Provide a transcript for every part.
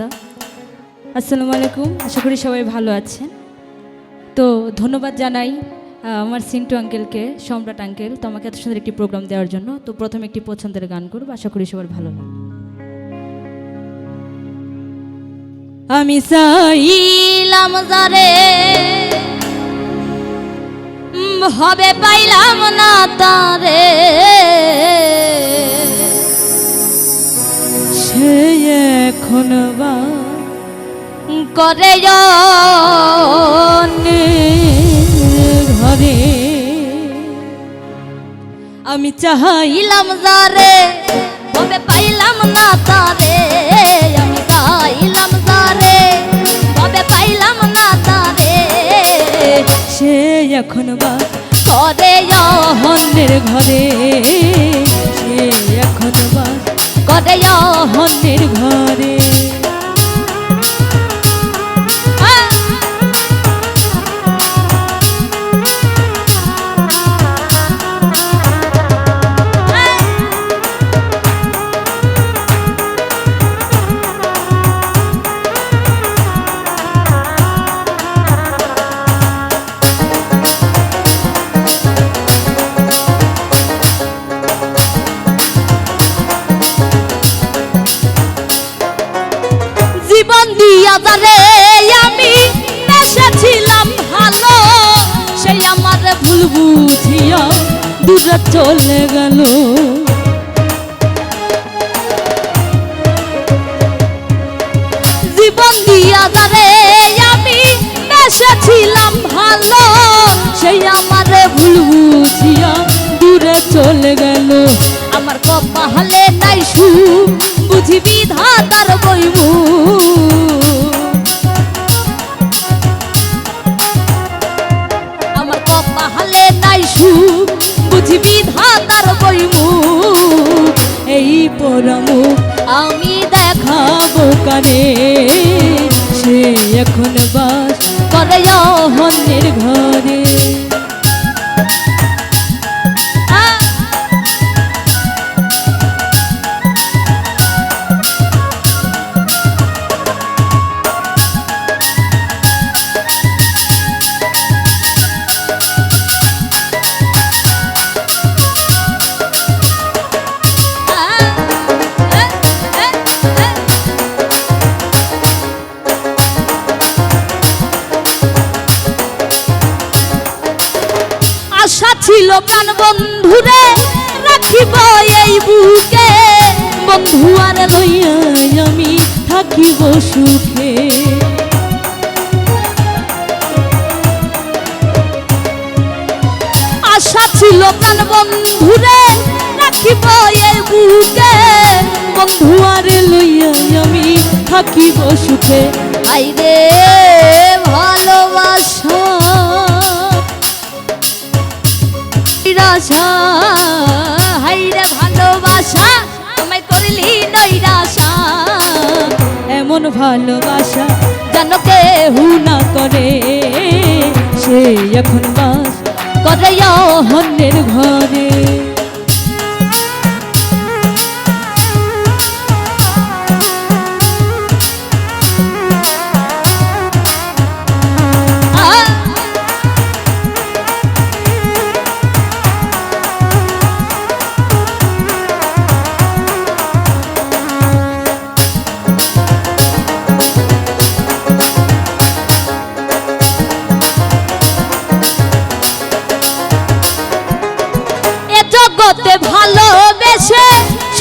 দা আসসালামু আলাইকুম, আশা করি সবাই ভালো আছেন। তো ধন্যবাদ জানাই আমার সিন্টু আঙ্কেলকে, সম্রাট আঙ্কেল। তো আমাকে এত সুন্দর একটি প্রোগ্রাম দেওয়ার জন্য। তো প্রথমে একটি পছন্দের গান করব, আশা করি সবার ভালো লাগবে। আমি চাইলাম যারে হবে পাইলাম না তারে। এখন বা করে ঘরে। আমি চাইলাম যারে তবে পাইলাম না তারে। আমি চাইলাম যারে তবে পাইলাম না তারে। সে এখন বা করে অন্যের ঘরে। সে এখন বা করে অন্যের ঘরে। জীবন দিয়া যারে আমি এসেছিলাম ভালো, সেই আমার ভুল বুঝিয়া দূরে চলে গেল। জীবন দিয়া যারে আমি এসেছিলাম ভালো, সেই আমার ভুল বুঝিয়া দূরে চলে গেল। আমার কপালে নাই সু আশা ছিল প্রাণ বন্ধুরে, রাখিব এই বুকে। বন্ধু আর লইয়া আমি, থাকিব সুখে। আশা ছিল প্রাণ বন্ধুরে, রাখিব এই বুকে। বন্ধু আর লইয়া আমি, থাকিব সুখে। আইরে ভালোবাসা নিরাশা। হাইরে ভালোবাসা, তোমায় করলি নৈরাশা। এমন ভালোবাসা যেন কেহু না করে, সে এখন বাস করে অন্যের ঘরে।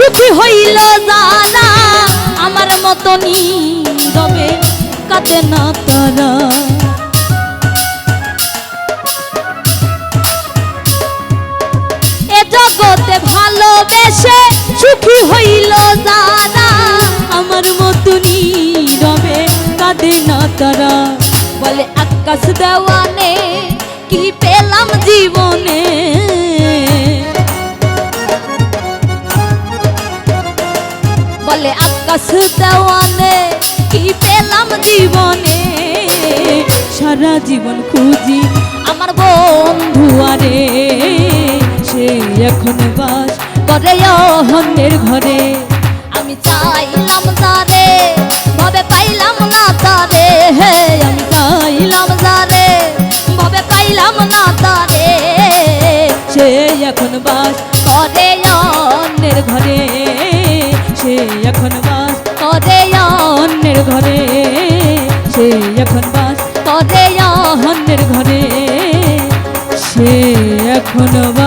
সুখী হইল যারা আমার মতনই রবে কাঁদে না তারা। জগতে ভালোবেসে সুখী হইল যারা আমার মতনই রবে কাঁদে না তারা। বলে আকাশ দেওয়ানে গাছ দেওয়ানে কি পেলাম জীবনে? সারা জীবন খুঁজি আমার বন্ধু আরে, সে এখন বাস করে অহন্যের ঘরে। আমি চাইলাম তারে, ভাবে পাইলাম না তারে। হে, আমি চাইলাম তারে, ভাবে পাইলাম না তারে। সে এখন বাস করে অন্যের ঘরে। সে এখন বাস করে অন্যের ঘরে। সে এখন বাস